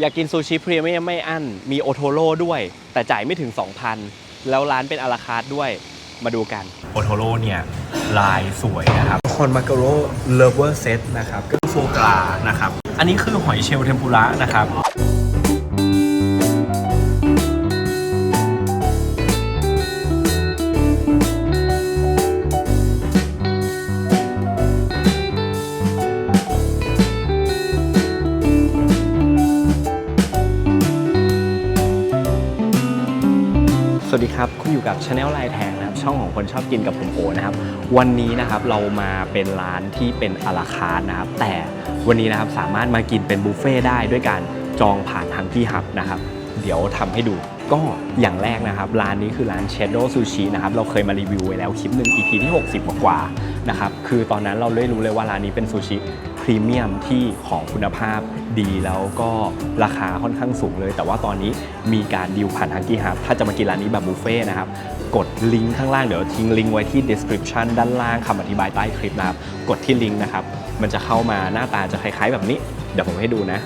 อยากกินซูชิพรีเมียมไม่อั้น มีโอโทโร่ด้วย แต่จ่ายไม่ถึง 2,000 แล้วร้านเป็นอาราคาร์ทด้วยมาดูกัน โอโทโร่เนี่ย ลายสวยนะครับคอนมาการโร่เลเวอร์เซตนะครับก็โฟกรานะครับ อันนี้คือหอยเชลล์เทมปุระนะครับ สวัสดีครับ คุณอยู่กับช anel ลายแทงนะครับ ช่องของคนชอบกินกับผมโอนะครับ วันนี้นะครับเรามาเป็นร้านที่เป็นอาราคาร์นะครับ แต่วันนี้นะครับสามารถมากินเป็นบุฟเฟ่ต์ได้ด้วยการจองผ่านทางที่ฮับนะครับ เดี๋ยวทำให้ดู ก็อย่างแรกนะครับ ร้านนี้คือร้าน Shadow Sushi นะครับ เราเคยมารีวิวไว้แล้วคลิปหนึ่ง EP ที่ 60 กว่าๆนะครับ คือตอนนั้นเราได้รู้เลยว่าร้านนี้เป็นซูชิ พรีเมียมที่ของคุณภาพดีแล้วก็ราคาค่อนข้างสูงเลย แต่ว่าตอนนี้มีการดีลผ่านทางกีฮับถ้าจะมากินร้านนี้แบบบุฟเฟ่นะครับ กดลิงก์ข้างล่างเดี๋ยวทิ้งลิงก์ไว้ที่ description ด้านล่างคำอธิบายใต้คลิปนะครับ กดที่ลิงก์นะครับ มันจะเข้ามาหน้าตาจะคล้ายๆ แบบนี้ เดี๋ยวผมให้ดูนะ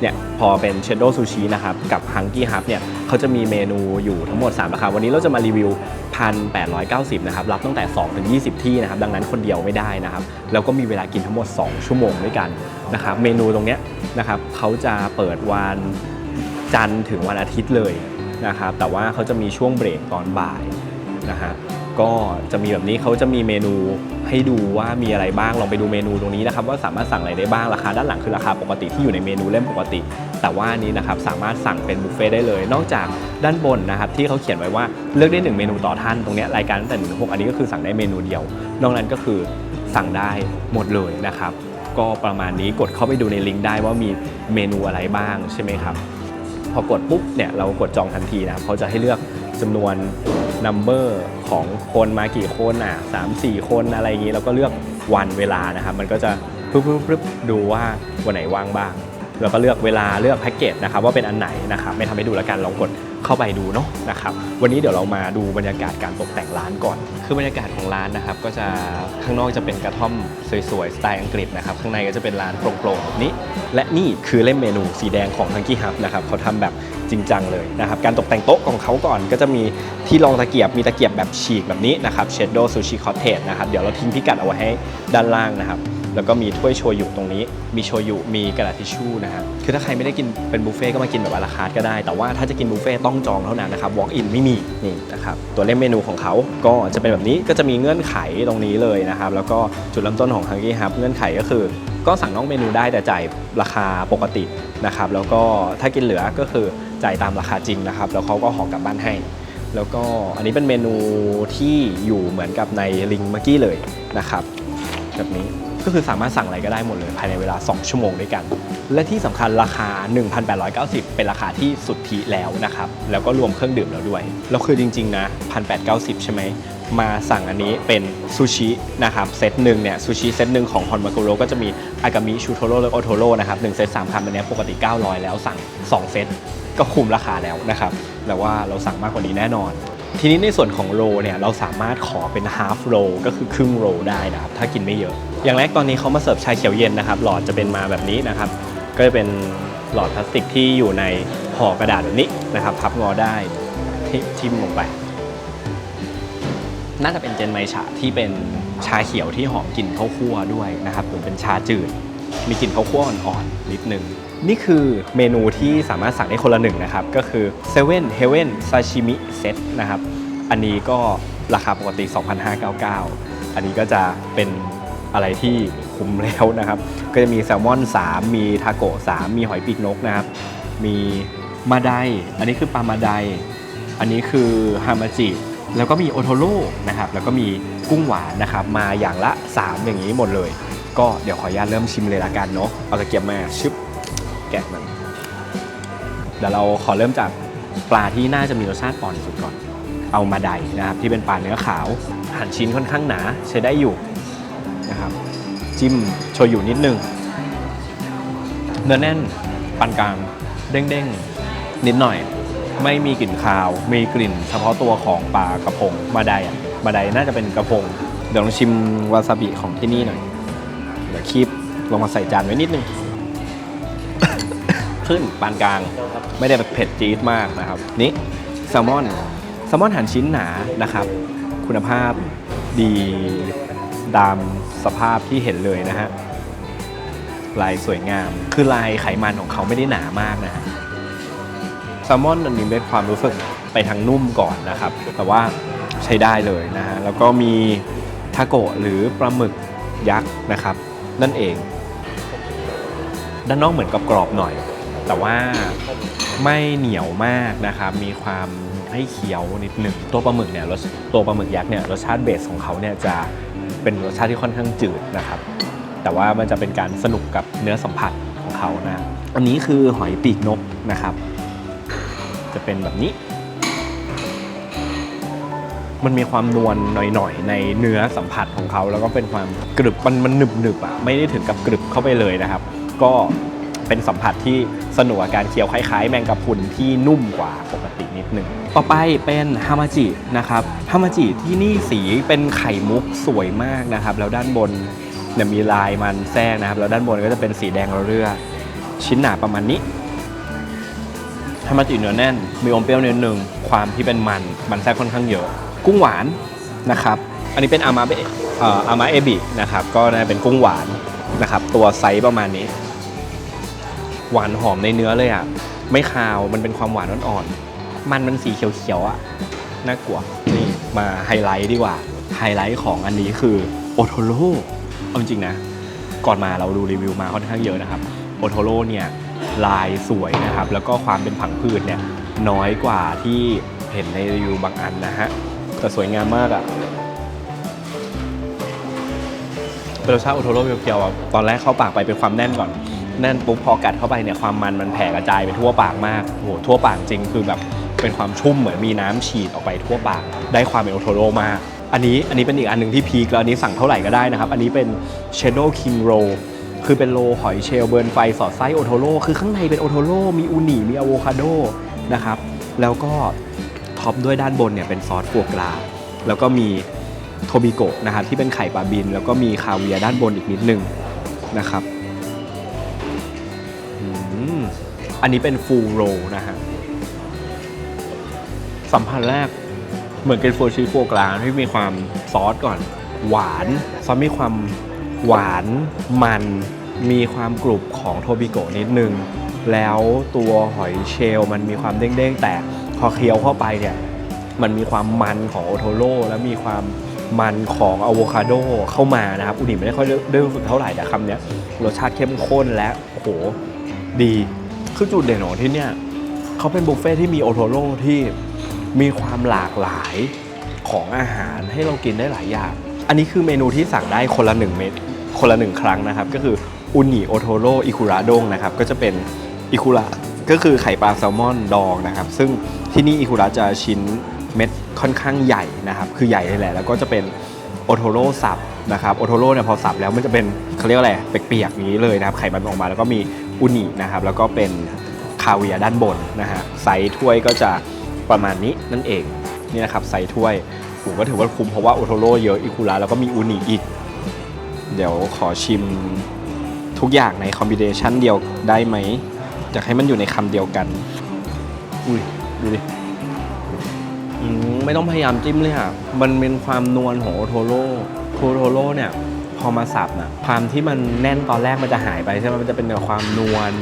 เนี่ยพอเป็นเช d โดซูชินะครับกับฮังกี้ฮับเนี่ยเขาจะมีเมนูอยู่ทั้งหมด 3 ราคา วันนี้เราจะมารีวิว 1,890 นะครับ รับตั้งแต่ 2 ถึง 20 ที่นะครับ ดังนั้นคนเดียวไม่ได้นะครับ แล้วก็มีเวลากินทั้งหมด 2 ชั่วโมงด้วยกันนะครับ เมนูตรงเนี้ยนะครับเขาจะเปิดวันจันทร์ถึงวันอาทิตย์เลยนะครับ แต่ว่าเขาจะมีช่วงเบรกตอนบ่ายนะฮะ ก็จะมีแบบนี้เขาจะมีเมนูให้ดูว่ามีอะไรบ้างลองไปดูเมนูตรงนี้นะครับ ว่าสามารถสั่งอะไรได้บ้างราคาด้านหลังคือราคาปกติที่อยู่ในเมนูเล่มปกติ แต่ว่านี้นะครับสามารถสั่งเป็นบุฟเฟ่ต์ได้เลย นอกจากด้านบนนะครับที่เขาเขียนไว้ว่าเลือกได้ 1 เมนูต่อท่านตรงนี้รายการตั้งแต่หนึ่งถึงหกอันนี้ก็คือสั่งได้เมนูเดียวนอกนั้นก็คือสั่งได้หมดเลยนะครับ ก็ประมาณนี้กดเข้าไปดูในลิงก์ได้ว่ามีเมนูอะไรบ้างใช่ไหมครับพอกดปุ๊บเนี่ยเรากดจองทันทีนะครับเขาจะให้เลือกจำนวน number ของคนมากี่คนอะสามสี่คนอะไรอย่างนี้แล้วก็เลือกวันเวลานะครับ มันก็จะปึ๊บปึ๊บปึ๊บดูว่าวันไหนว่างบ้างแล้วก็เลือกเวลาเลือกแพ็กเกจนะครับว่าเป็นอันไหนนะครับไม่ทำให้ดูแล้วกันลองกดเข้าไปดูเนาะนะครับวันนี้เดี๋ยวเรามาดูบรรยากาศการตกแต่งร้านก่อน คือบรรยากาศของร้านนะครับก็จะข้างนอกจะเป็นกระท่อมสวยๆสไตล์อังกฤษนะครับข้างในก็จะเป็นร้านโปร่งๆแบบนี้ และนี่คือเล่มเมนูสีแดงของทังกี้ฮับนะครับเขาทำแบบ จริงจังเลยนะครับการตกแต่งโต๊ะของเขาก่อนก็จะมีที่รองตะเกียบมีตะเกียบแบบฉีกแบบนี้นะครับเชดโดซูชิคอเทจนะครับเดี๋ยวเราทิ้งพิกัดเอาไว้ให้ด้านล่างนะครับแล้วก็มีถ้วยโชยุตรงนี้ มีโชยุมีกระดาษทิชชู่นะฮะคือถ้าใครไม่ได้กินเป็นบุฟเฟ่ต์ก็มากินแบบอาราคาร์ทก็ได้ แต่ว่าถ้าจะกินบุฟเฟ่ต้องจองเท่านั้นนะครับ walk in ไม่มีนี่นะครับตัวเล่มเมนูของเขาก็จะเป็นแบบนี้ก็จะมีเงื่อนไขตรงนี้เลยนะครับแล้วก็จุดเริ่มต้นของ h u n g r y Hub เงื่อนไขก็คือ ก็สั่งนองเมนูได้แต่จ่ายราคาปกตินะครับแล้วก็ถ้ากินเหลือก็คือจ่ายตามราคาจริงนะครับ แล้วเขาก็ห่อกลับบ้านให้ แล้วก็อันนี้เป็นเมนูที่อยู่เหมือนกับในลิงเมื่อกี้เลยนะครับแบบนี้ก็คือสามารถสั่งอะไรก็ได้หมดเลยภายในเวลา 2 ชั่วโมงด้วยกัน และที่สำคัญราคา 1,890 เป็นราคาที่สุดทธิแล้วนะครับ แล้วก็รวมเครื่องดื่มแล้วด้วยแล้วคือจริง ๆ นะ 1,890 ใช่ไหม มาสั่งอันนี้เป็นซูชินะครับเซตหนึ่งเนี่ยซูชิเซตหนึ่งของฮอนมากุโรก็จะมีอากามิชูโทโร่และโอโทโร่นะครับหนึ่งเซต3,000อันนี้ปกติ 900 แล้วสั่ง 2 เซตก็คุมราคาแล้วนะครับแต่ว่าเราสั่งมากกว่านี้แน่นอน ทีนี้ในส่วนของโรเนี่ยเราสามารถขอเป็น half roll ก็คือครึ่งโรได้นะครับถ้ากินไม่เยอะ อย่างแรกตอนนี้เขามาเสิร์ฟชาเขียวเย็นนะครับหลอดจะเป็นมาแบบนี้นะครับก็จะเป็นหลอดพลาสติกที่อยู่ในห่อกระดาษแบบนี้นะครับพับงอได้ทิ่มลงไป น่าจะเป็นเจนไมชาที่เป็นชาเขียวที่หอมกลิ่นข้าวคั่วด้วยนะครับหรือเป็นชาจืด มีกลิ่นข้าวคั่วอ่อนๆนิดนึง นี่คือเมนูที่สามารถสั่งได้คนละหนึ่งนะครับ ก็คือ Seven Heaven Sashimi Set นะครับ อันนี้ก็ราคาปกติ 2,599 อันนี้ก็จะเป็นอะไรที่คุ้มแล้วนะครับ ก็จะมีแซลมอน 3 มีทาโกะ3มีหอยปีกนกนะครับ มีมาได อันนี้คือปลามาได อันนี้คือฮามาจิ แล้วก็มีโอโทโร่นะครับแล้วก็มีกุ้งหวานนะครับมาอย่างละ 3 อย่างนี้หมดเลย ก็เดี๋ยวขออนุญาตเริ่มชิมเลยละกันเนาะเอาตะเกียบมาชึบแกะมันเดี๋ยวเราขอเริ่มจากปลาที่น่าจะมีรสชาติอ่อนสุดก่อน เอามาไดนะครับที่เป็นปลาเนื้อขาวหั่นชิ้นค่อนข้างหนาใช้ได้อยู่นะครับจิ้มโชยุนิดนึงเนื้อแน่นปานกลางเด้งๆนิดหน่อย ไม่มีกลิ่นคาว มีกลิ่นเฉพาะตัวของปลากระพงมาไดอะมาไดน่าจะเป็นกระพง เดี๋ยวลองชิมวาซาบิของที่นี่หน่อย เดี๋ยวคีบลงมาใส่จานไว้นิดนึง ขึ้นปานกลาง ไม่ได้แบบเผ็ดจี๊ดมากนะครับ นี่แซลมอน แซลมอนหั่นชิ้นหนานะครับ คุณภาพดีตามสภาพที่เห็นเลยนะฮะ ลายสวยงาม คือลายไขมันของเขาไม่ได้หนามากนะฮะ แซลมอนอันนี้เป็นความรู้สึกไปทางนุ่มก่อนนะครับ แต่ว่าใช้ได้เลยนะฮะ แล้วก็มีทาโกะหรือปลาหมึกยักษ์นะครับ นั่นเอง ด้านนอกเหมือนกับกรอบหน่อย แต่ว่าไม่เหนียวมากนะครับ มีความให้เคี้ยวนิดหนึ่ง ตัวปลาหมึกเนี่ยรสตัวปลาหมึกยักษ์เนี่ยรสชาติเบสของเขาเนี่ยจะเป็นรสชาติที่ค่อนข้างจืดนะครับ แต่ว่ามันจะเป็นการสนุกกับเนื้อสัมผัสของเขานะ อันนี้คือหอยปีกนกนะครับ จะเป็นแบบนี้ มันมีความนวลหน่อยๆ ในเนื้อสัมผัสของเขา แล้วก็เป็นความกรึบมันมันหนึบหนึบๆอะไม่ได้ถึงกับกรึบเข้าไปเลยนะครับ ก็เป็นสัมผัสที่สนุกการเคี้ยวคล้ายๆ แมงกะพรุนที่นุ่มกว่าปกตินิดหนึ่งต่อไปเป็นฮามาจินะครับฮามาจิที่นี่สีเป็นไข่มุกสวยมากนะครับ แล้วด้านบนเนี่ยมีลายมันแทรกนะครับ แล้วด้านบนก็จะเป็นสีแดงเรื่อชิ้นหนาประมาณนี้ ฮามาจิเนื้อแน่น มีอมเปรี้ยวนิดนึงความที่เป็นมัน มันแทรกค่อนข้างเยอะ กุ้งหวานนะครับ อันนี้เป็นอามาเบอามาเอบินะครับ ก็น่าจะเป็นกุ้งหวานนะครับ ตัวไซส์ประมาณนี้ หวานหอมในเนื้อเลยอะ ไม่คาว มันเป็นความหวานอ่อนๆ มันมันสีเขียวๆอะ น่ากลัว นี่มาไฮไลท์ดีกว่า ไฮไลท์ของอันนี้คือโอโทโร่ เอาจริงนะ ก่อนมาเราดูรีวิวมาค่อนข้างเยอะนะครับ โอโทโร่เนี่ย ลายสวยนะครับ แล้วก็ความเป็นผังพืชเนี่ยน้อยกว่าที่เห็นในรีวิวบางอันนะฮะแต่สวยงามมากอะ่ะรสชาติโอโทโร่เพียวๆอะตอนแรกเข้าปากไปเป็นความแน่นก่อน แน่นปุ๊บพอกัดเข้าไปเนี่ยความมันมันแผ่กระจายไปทั่วปากมากโหทั่วปากจริงคือแบบเป็นความชุ่มเหมือนมีน้ำฉีดออกไปทั่วปาก ได้ความเป็นโอโทโร่มาก อันนี้อันนี้เป็นอีกอันหนึ่งที่พีคแล้วอันนี้สั่งเท่าไหร่ก็ได้นะครับ อันนี้เป็น Shadow King Roll คือเป็นโลหอยเชลเบิร์นไฟสอดไส้โอโทโร่คือข้างในเป็นโอโทโร่มีอูนิมีอะโวคาโดนะครับแล้วก็ท็อปด้วยด้านบนเนี่ยเป็นซอสฟัวกราแล้วก็มีโทบิโกะนะครับที่เป็นไข่ปลาบิน แล้วก็มีคาเวียด้านบนอีกนิดนึงนะครับอันนี้เป็นฟูลโรนะฮะสัมผัสแรกเหมือนกินฟูชิฟัวกราที่มีความซอสก่อน หวานซอสมีความหวานมัน มีความกรุบของโทบิโกะนิดนึง แล้วตัวหอยเชลล์มันมีความเด้งๆ แต่พอเคี้ยวเข้าไปเนี่ย มันมีความมันของโอโทโร่แล้วมีความมันของอะโวคาโดเข้ามานะครับ อุดิไม่ได้ค่อยได้รู้สึกเท่าไหร่แต่คำเนี้ยรสชาติเข้มข้นและโอ้โหดีคือจุดเด่นของที่เนี่ยเขาเป็นบุฟเฟ่ที่มีโอโทโร่ที่มีความหลากหลายของอาหารให้เรากินได้หลายอย่าง อันนี้คือเมนูที่สั่งได้คนละหนึ่งเม็ดคนละหนึ่งครั้งนะครับ ก็คือ อุนิโอโทโรอิคุระดงนะครับก็จะเป็นอิคุระก็คือไข่ปลาแซลมอนดองนะครับซึ่งที่นี่อิคุระจะชิ้นเม็ดค่อนข้างใหญ่นะครับคือใหญ่เลยแหละแล้วก็จะเป็นโอโทโร่สับนะครับโอโทโร่เนี่ยพอสับแล้วมันจะเป็นเขาเรียกอะไรเปียกๆนี้เลยนะครับไข่มันออกมาแล้วก็มีอุนินะครับแล้วก็เป็นคาเวียด้านบนนะฮะไซส์ถ้วยก็จะประมาณนี้นั่นเองนี่นะครับไซส์ถ้วยผมก็ถือว่าคุ้มเพราะว่าโอโทโร่เยอะอิคุระแล้วก็มีอุนิอีก เดี๋ยวขอชิม ทุกอย่างในคอมบิเนชันเดียวได้ไหมอยากให้มันอยู่ในคำเดียวกัน อุ้ยดูดิอืมไม่ต้องพยายามจิ้มเลยค่ะ มันเป็นความนวลของโอโทโร่โอโทโร่เนี่ยพอมาสับนะความที่มันแน่นตอนแรกมันจะหายไปใช่ไหมมันจะเป็นแบบความนวล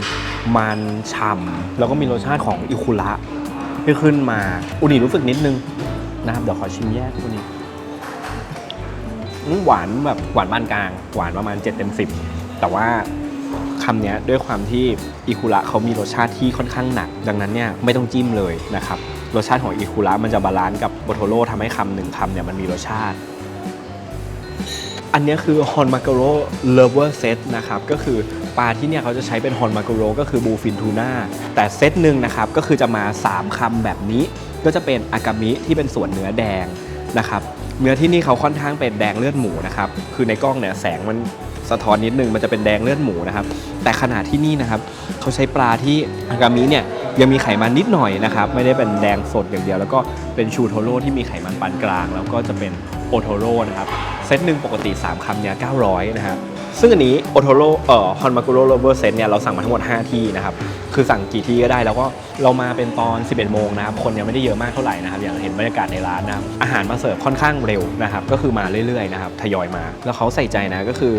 มันฉ่ำแล้วก็มีรสชาติของอิคุระที่ขึ้นมาอุนิรู้สึกนิดนึงนะครับเดี๋ยวขอชิมแยกอุนิอืมหวานแบบหวานปานกลาง หวานประมาณ7เต็ม10 แต่ว่าคำนี้ด้วยความที่อิคุระเขามีรสชาติที่ค่อนข้างหนัก ดังนั้นเนี่ยไม่ต้องจิ้มเลยนะครับรสชาติของอิคุระมันจะบาลานซ์กับโบโทโร่ทำให้คำหนึ่งคำเนี่ยมันมีรสชาติ อันนี้คือฮอนมาการโรเลเวอร์เซตนะครับก็คือปลาที่เนี่ยเขาจะใช้เป็นฮอนมาการโรก็คือบูฟินทูน่าแต่เซตหนึ่งนะครับก็คือจะมา 3คำแบบนี้ ก็จะเป็นอากามิที่เป็นส่วนเนื้อแดงนะครับเนื้อที่นี่เขาค่อนข้างเป็นแดงเลือดหมูนะครับคือในกล้องเนี่ยแสงมัน สะท้อนนิดนึงมันจะเป็นแดงเลือดหมูนะครับ แต่ขนาดที่นี่นะครับเขาใช้ปลาที่อากามิเนี่ยยังมีไขมันนิดหน่อยนะครับไม่ได้เป็นแดงสดอย่างเดียว แล้วก็เป็นชูโทโร่ที่มีไขมันปานกลาง แล้วก็จะเป็นโอโทโร่นะครับเซตหนึ่งปกติ 3คำเนี่ย900นะฮะซึ่งอันนี้โอโทโร่เอ่อฮอนมากุโร่โรเวอร์เซตเนี่ยเราสั่งมาทั้งหมด 5 ที่นะครับ คือสั่งกี่ที่ก็ได้แล้วก็เรามาเป็นตอน 11 โมงนะครับ คนยังไม่ได้เยอะมากเท่าไหร่นะครับ อย่างเห็นบรรยากาศในร้านนะครับ อาหารมาเสิร์ฟค่อนข้างเร็วนะครับ ก็คือมาเรื่อยๆนะครับ ทยอยมา แล้วเขาใส่ใจนะก็คือ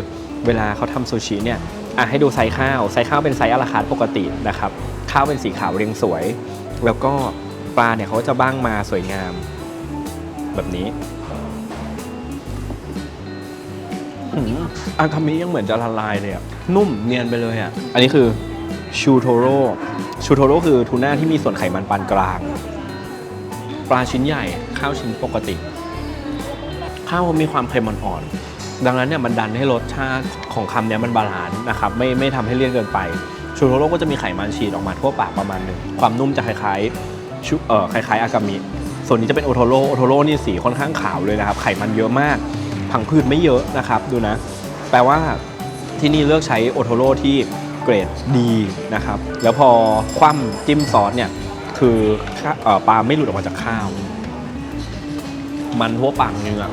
เวลาเขาทำซูชิเนี่ยอะให้ดูไซส์ข้าว ไซส์ข้าวเป็นไซส์อาราคาร์ทปกตินะครับ ข้าวเป็นสีขาวเรียงสวย แล้วก็ปลาเนี่ยเขาจะบ้างมาสวยงาม แบบนี้อืมอาคามิยังเหมือนจะละลายเลยอะนุ่มเนียนไปเลยอะอันนี้คือชูโทโร่ชูโทโร่คือทูน่าที่มีส่วนไขมันปานกลาง ปลาชิ้นใหญ่ ข้าวชิ้นปกติ ข้าวมีความเค็มอ่อนๆ ดังนั้นเนี่ยมันดันให้รสชาติของคำเนี้ยมันบาลานซ์นะครับไม่ไม่ทำให้เลี่ยนเกินไปชูโทโร่ก็จะมีไขมันฉีดออกมาทั่วปากประมาณหนึ่งความนุ่มจะคล้ายๆชูเอ่อคล้ายๆอากามิส่วนนี้จะเป็นโอโทโร่โอโทโร่นี่สีค่อนข้างขาวเลยนะครับไขมันเยอะมากผังพืชไม่เยอะนะครับดูนะ แปลว่าที่นี่เลือกใช้โอโทโร่ที่เกรดดีนะครับแล้วพอคว่ำจิ้มซอสเนี่ยคืออปลาไม่หลุดออกมาจากข้าว มันทั่วปากเนื้อ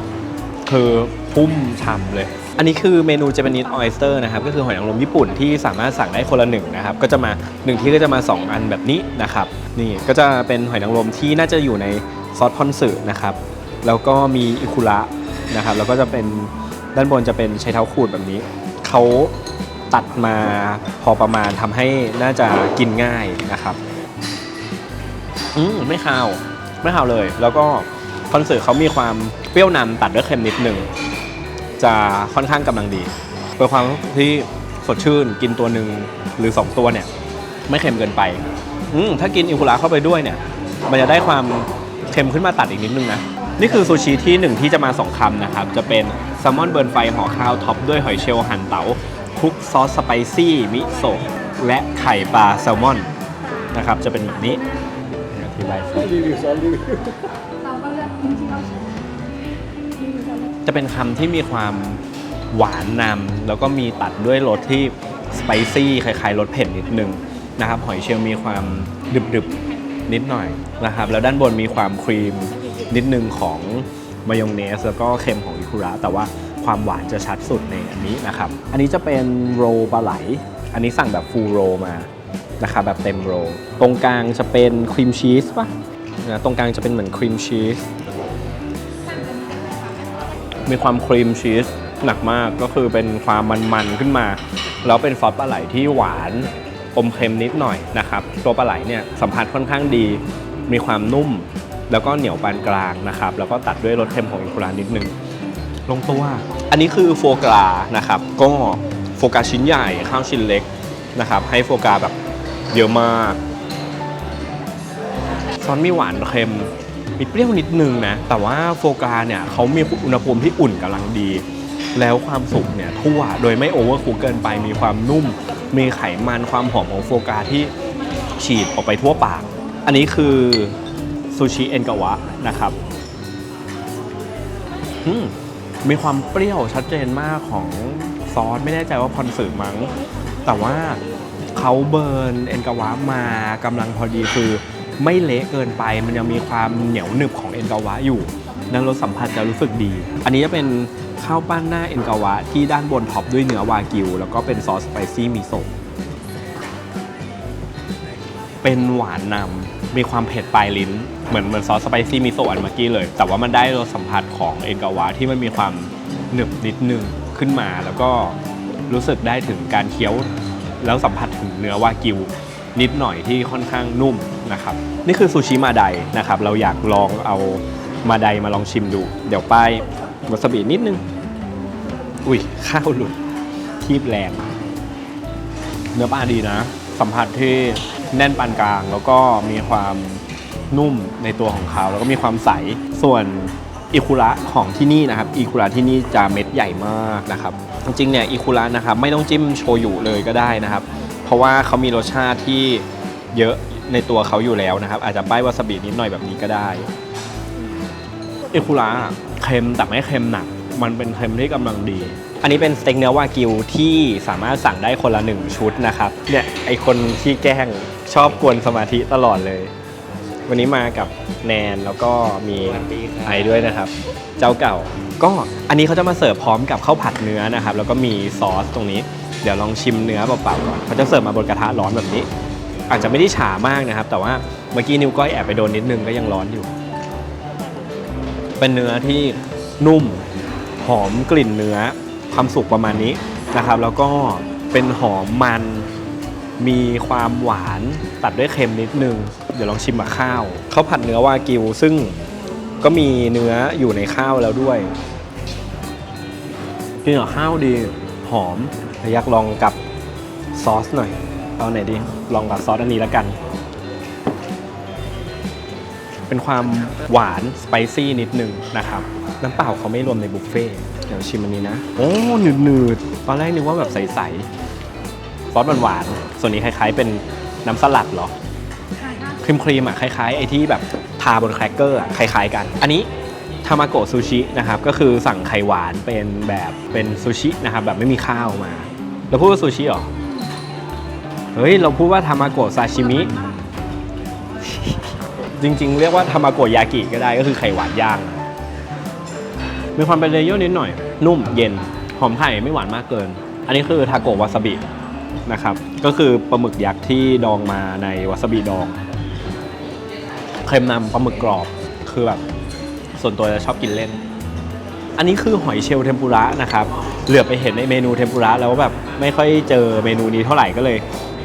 คือ พุ่มฉ่ำเลย อันนี้คือเมนู Japanese Oyster นะครับ ก็คือหอยนางรมญี่ปุ่นที่สามารถสั่งได้คนละหนึ่งนะครับ ก็จะมาหนึ่งที่ก็จะมา 2 อันแบบนี้นะครับ นี่ก็จะเป็นหอยนางรมที่น่าจะอยู่ในซอสพอนสึนะครับ แล้วก็มีอิคุระนะครับ แล้วก็จะเป็นด้านบนจะเป็นใช้เท้าขูดแบบนี้ เขาตัดมาพอประมาณทำให้น่าจะกินง่ายนะครับอืมไม่คาว ไม่คาวเลย แล้วก็คอนเสิร์ตเขามีความเปรี้ยวนำตัดด้วยเค็มนิดนึง จะค่อนข้างกำลังดีเป็นความที่สดชื่นกินตัวหนึ่งหรือ 2 ตัวเนี่ย ไม่เค็มเกินไปอืมถ้ากินอิคุระเข้าไปด้วยเนี่ย มันจะได้ความเค็มขึ้นมาตัดอีกนิดนึงนะ นี่คือซูชิที่หนึ่งที่จะมา 2คำนะครับ จะเป็นแซลมอนเบิร์นไฟห่อข้าวท็อปด้วยหอยเชลล์หั่นเต๋าคลุกซอสสไปซี่มิโซะและไข่ปลาแซลมอนนะครับ จะเป็นแบบนี้อธิบายสิ รีวิวซ้อนรีวิว เราก็เลือกจริงๆเราใช้รีวิว จะเป็นคำที่มีความหวานนำแล้วก็มีตัดด้วยรสที่สไปซี่คล้ายๆรสเผ็ดนิดนึงนะครับ หอยเชลล์มีความดึบๆ นิดหน่อยนะครับ แล้วด้านบนมีความครีมนิดนึงของมายองเนส แล้วก็เค็มของอิคุระ แต่ว่าความหวานจะชัดสุดในอันนี้นะครับ อันนี้จะเป็นโรปลาไหล อันนี้สั่งแบบฟูลโรมานะครับแบบเต็มโร ตรงกลางจะเป็นครีมชีสป่ะนะตรงกลางจะเป็นเหมือนครีมชีส มีความครีมชีสหนักมากก็คือเป็นความมันๆขึ้นมา แล้วเป็นซอสปลาไหลที่หวานอมเค็มนิดหน่อยนะครับ ตัวปลาไหลเนี่ยสัมผัสค่อนข้างดี มีความนุ่ม แล้วก็เหนียวปานกลางนะครับ แล้วก็ตัดด้วยรสเค็มของอิคุรานิดนึง ลงตัว อันนี้คือโฟกรานะครับ ก็โฟกราชิ้นใหญ่ข้าวชิ้นเล็กนะครับ ให้โฟกราแบบเยอะมากซอสมีหวานเค็ม มีเปรี้ยวนิดนึงนะแต่ว่าโฟกาเนี่ยเขามีอุณหภูมิที่อุ่นกำลังดี แล้วความสุกเนี่ยทั่วโดยไม่โอเวอร์คุกเกินไปมีความนุ่ม มีไขมันความหอมของโฟกาที่ฉีดออกไปทั่วปาก อันนี้คือซูชิเอ็นกาวะนะครับมมีความเปรี้ยวชัดเจนมากของซอสไม่แน่ใจว่าพอนสึมั้ง แต่ว่าเขาเบิร์นเอ็นกาวะมากำลังพอดีคือ ไม่เละเกินไปมันยังมีความเหนียวหนึบของเอ็นกาวะอยู่ นั้นรสสัมผัสจะรู้สึกดี อันนี้จะเป็นข้าวปั้นหน้าเอ็นกาวะที่ด้านบนท็อปด้วยเนื้อวากิว แล้วก็เป็นซอสสไปซี่มิโซะเป็นหวานนำมีความเผ็ดปลายลิ้น เหมือนเหมือนซอสสไปซี่มิโซะอันเมื่อกี้เลย แต่ว่ามันได้รสสัมผัสของเอ็นกาวะที่มันมีความหนึบนิดนึงขึ้นมาแล้วก็รู้สึกได้ถึงการเคี้ยว แล้วสัมผัสถึงเนื้อวากิว นิดหน่อยที่ค่อนข้างนุ่มนะครับนี่คือซูชิมาไดนะครับเราอยากลองเอามาไดมาลองชิมดู เดี๋ยวป้ายวาซาบินิดนึง อุ้ยข้าวหลุดทีบแรงเนื้อปลาดีนะ สัมผัสที่แน่นปานกลาง แล้วก็มีความนุ่มในตัวของเขา แล้วก็มีความใสส่วนอิคุระของที่นี่นะครับอิคุระที่นี่จะเม็ดใหญ่มากนะครับจริงๆเนี่ยอิคุระนะครับไม่ต้องจิ้มโชยุเลยก็ได้นะครับ ราะว่าเขามีรสชาติที่เยอะในตัวเขาอยู่แล้วนะครับ อาจจะป้ายวาซาบินิดหน่อยแบบนี้ก็ได้อิคุระเค็มแต่ไม่เค็มหนัก มันเป็นเค็มที่กำลังดี อันนี้เป็นสเต็กเนื้อวากิวที่สามารถสั่งได้คนละหนึ่งชุดนะครับเนี่ยไอคนที่แกล้งชอบกวนสมาธิตลอดเลย วันนี้มากับแนนแล้วก็มีไอด้วยนะครับ เจ้าเก่า ก็อันนี้เขาจะมาเสิร์ฟพร้อมกับข้าวผัดเนื้อนะครับ แล้วก็มีซอสตรงนี้ เดี๋ยวลองชิมเนื้อเปล่าๆก่อนเขาจะเสิร์ฟมาบนกระทะร้อนแบบนี้ อาจจะไม่ได้ฉามากนะครับ แต่ว่าเมื่อกี้นิ้วก้อยแอบไปโดนนิดนึงก็ยังร้อนอยู่ เป็นเนื้อที่นุ่มหอมกลิ่นเนื้อความสุกประมาณนี้นะครับ แล้วก็เป็นหอมมัน มีความหวานตัดด้วยเค็มนิดนึง เดี๋ยวลองชิมกับข้าวเขาผัดเนื้อวากิว ซึ่งก็มีเนื้ออยู่ในข้าวแล้วด้วยกินกับข้าวดีหอมอยากลองกับซอสหน่อย เอาไหนดี ลองกับซอสอันนี้แล้วกัน เป็นความหวานสไปซี่นิดนึงนะครับ น้ำเปล่าเขาไม่รวมในบุฟเฟ่เดี๋ยวชิมอันนี้นะ โอ้หืดหนืดๆ ตอนแรกนึกว่าแบบใสๆ ซอสหวานๆส่วนนี้คล้าย ๆ เป็นน้ำสลัดเหรอค่ะครีมครีมๆอะคล้ายๆไอ้ที่แบบทาบนแครกเกอร์อะคล้ายๆกัน อันนี้ทามาโกะซูชินะครับก็คือสั่งไข่หวานเป็นแบบเป็นซูชินะครับแบบไม่มีข้าวมาเราพูดว่าซูชิเหรอเฮ้ยเราพูดว่าทามาโกะซาชิมิจริง ๆ เรียกว่าทามาโกะยากิก็ได้ก็คือไข่หวานย่าง มีความเป็นเลเยอร์นิดหน่อย นุ่มเย็นหอมไข่ไม่หวานมากเกิน อันนี้คือทาโกะวาซาบิ นะครับ ก็คือปลาหมึกยักษ์ที่ดองมาในวาซาบิดอง เค็มนำปลาหมึกกรอบ คือแบบส่วนตัวจะชอบกินเล่น อันนี้คือหอยเชลล์เทมปุระนะครับ เหลือไปเห็นในเมนูเทมปุระแล้วแบบไม่ค่อยเจอเมนูนี้เท่าไหร่ก็เลย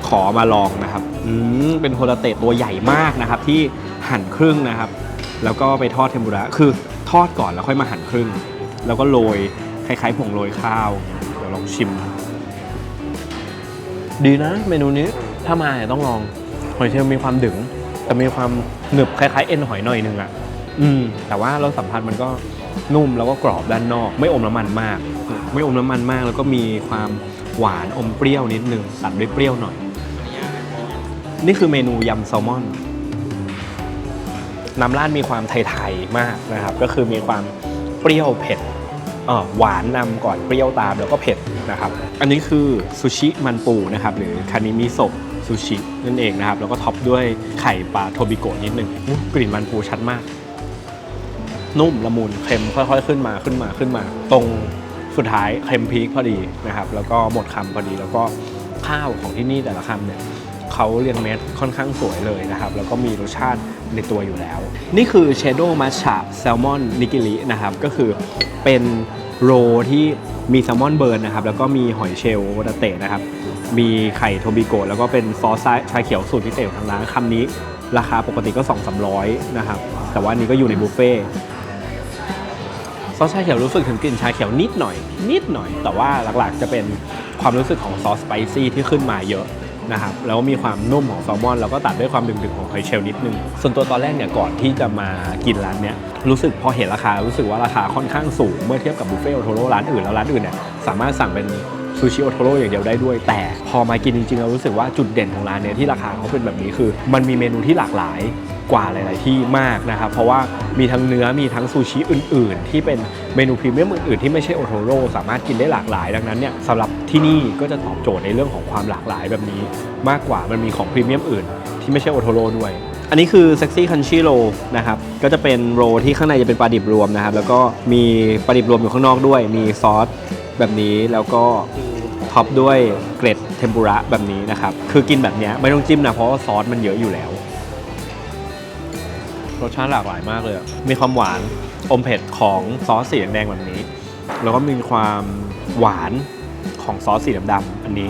ขอมาลองนะครับ อืม เป็นโฮลาเตะตัวใหญ่มากนะครับ ที่หั่นครึ่งนะครับ แล้วก็ไปทอดเทมปุระ คือทอดก่อนแล้วค่อยมาหั่นครึ่ง แล้วก็โรยคล้ายๆผงโรยข้าว เดี๋ยวลองชิม ดีนะเมนูนี้ถ้ามาเนี่ยต้องลองหอยเชลล์มีความดึง แต่มีความหนึบคล้ายๆเอ็นหอยหน่อยนึงอะอืม แต่ว่าเราสัมผัสมันก็นุ่มแล้วก็กรอบด้านนอก ไม่อมน้ำมันมาก ไม่อมน้ำมันมาก แล้วก็มีความหวานอมเปรี้ยวนิดนึงตัดด้วยเปรี้ยวหน่อย นี่คือเมนูยำแซลมอนน้ำราดมีความไทยๆมากนะครับ ก็คือมีความเปรี้ยวเผ็ด หวานนำก่อนเปรี้ยวตามแล้วก็เผ็ดนะครับอันนี้คือซูชิมันปูนะครับหรือคานิมิโซะซูชินั่นเองนะครับแล้วก็ท็อปด้วยไข่ปลาโทบิโกะนิดนึงกลิ่นมันปูชัดมาก นุ่มละมุนเค็มค่อยๆ ขึ้นมาขึ้นมาขึ้นมา ตรงสุดท้ายเค็มพีคพอดีนะครับแล้วก็หมดคำพอดีแล้วก็ข้าวของที่นี่แต่ละคำเนี่ยเขาเรียงเม็ดค่อนข้างสวยเลยนะครับ แล้วก็มีรสชาติ ในตัวอยู่แล้ว นี่คือเชโดมัช a แซลมอนนิกิรินะครับ ก็คือเป็นโรที่มีแซลมอนเบิร์นนะครับ แล้วก็มีหอยเชลล์โวตาเตะนะครับ มีไข่โทบิโกะแล้วก็เป็นซอสชาเขียวสูตรพิเศษของทางร้านคำนี้ ราคาปกติก็ 2 3 0 0 นะครับ แต่ว่านี้ก็อยู่ในบุฟเฟ่ซอสชาเขียวรู้สึกถึงกลิ่นชาเขียวนิดหน่อย นิดหน่อย แต่ว่าหลักๆจะเป็นความรู้สึกของซอสสไปซี่ที่ขึ้นมาเยอะ นะครับแล้วมีความนุ่มของแซลมอน แล้วก็ตัดด้วยความดึงๆของหอยเชลล์นิดนึง ส่วนตัวตอนแรกเนี่ยก่อนที่จะมากินร้านเนี้ยรู้สึกพอเห็นราคารู้สึกว่าราคาค่อนข้างสูงเมื่อเทียบกับบุฟเฟ่โอโทโร่ร้านอื่นแล้วร้านอื่นเนี่ยสามารถสั่งเป็นซูชิโอโทโร่อย่างเดียวได้ด้วย แต่พอมากินจริงๆเรารู้สึกว่าจุดเด่นของร้านเนี้ยที่ราคาเขาเป็นแบบนี้คือ มันมีเมนูที่หลากหลาย กว่าหลาย ๆ ที่มากนะครับ เพราะว่ามีทั้งเนื้อมีทั้งซูชิอื่น ๆ ที่เป็นเมนูพรีเมียมอื่น ๆ ที่ไม่ใช่โอโทโร่สามารถกินได้หลากหลาย ดังนั้นเนี่ยสำหรับที่นี่ก็จะตอบโจทย์ในเรื่องของความหลากหลายแบบนี้ มากกว่ามันมีของพรีเมียมอื่น ที่ไม่ใช่โอโทโร่ด้วยอันนี้คือเซ็กซี่คันชิโรนะครับ ก็จะเป็นโรที่ข้างในจะเป็นปลาดิบรวมนะครับ แล้วก็มีปลาดิบรวมอยู่ข้างนอกด้วย มีซอสแบบนี้ แล้วก็ท็อปด้วยเกล็ดเทมปุระแบบนี้นะครับ คือกินแบบนี้ไม่ต้องจิ้มนะ เพราะว่าซอสมันเยอะอยู่แล้ว รสชาติหลากหลายมากเลย มีความหวานอมเผ็ดของซอสสีแดงๆแบบนี้ แล้วก็มีความหวานของซอสสีดำๆอันนี้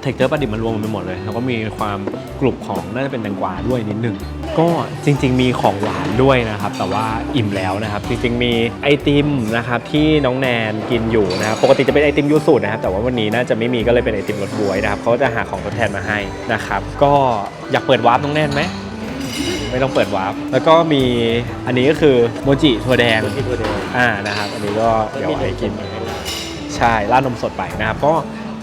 เทคเจอร์ปลาดิบมันรวมกันไปหมดเลย แล้วก็มีความกรุบของน่าจะเป็นแตงกวาด้วยนิดนึง ก็จริง ๆ มีของหวานด้วยนะครับ แต่ว่าอิ่มแล้วนะครับ จริง ๆ มีไอติมนะครับที่น้องแนนกินอยู่นะครับ ปกติจะเป็นไอติมยูสุนะครับ แต่ว่าวันนี้น่าจะไม่มีก็เลยเป็นไอติมรสบวยนะครับเขาจะหาของทดแทนมาให้นะครับ ก็อยากเปิดวาร์ปน้องแนนไหม ไม่ต้องเปิดวาร์ปแล้วก็มีอันนี้ก็คือโมจิถั่วแดงอ่านะครับ อันนี้ก็เดี๋ยวให้กิน ใช่ราดนมสดไปนะครับ ก็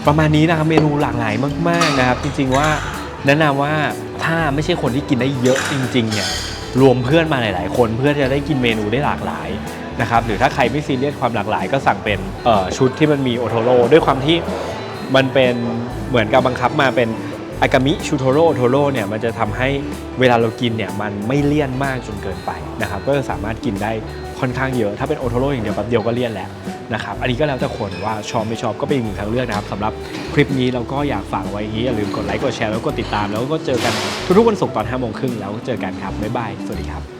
ประมาณนี้นะครับเมนูหลากหลายมาก ๆนะครับ จริง ๆว่าแนะนำว่าถ้าไม่ใช่คนที่กินได้เยอะจริงๆเนี่ยรวมเพื่อนมาหลาย ๆ คนเพื่อจะได้กินเมนูได้หลากหลายนะครับหรือถ้าใครไม่ซีเรียสความหลากหลาย ก็สั่งเป็นเอ่อชุดที่มันมีโอโทโร่ด้วยความที่มันเป็นเหมือนกับบังคับมาเป็น อากามิชูโทโร่โทโร่เนี่ยมันจะทำให้เวลาเรากินเนี่ยมันไม่เลี่ยนมากจนเกินไปนะครับก็จะสามารถกินได้ค่อนข้างเยอะถ้าเป็นโอโทโร่อย่างเดียวแป๊บเดียวก็เลี่ยนแล้วนะครับอันนี้ก็แล้วแต่คนว่าชอบไม่ชอบก็เป็นอีกหนึ่งทางเลือกนะครับสำหรับคลิปนี้เราก็อยากฝากไว้อย่างนี้อย่าลืมกดไลค์กดแชร์แล้วก็กดติดตามแล้วก็เจอกันทุกๆวันศุกร์ตอน5โมงครึ่งแล้วเจอกันครับบ๊ายบายสวัสดีครับ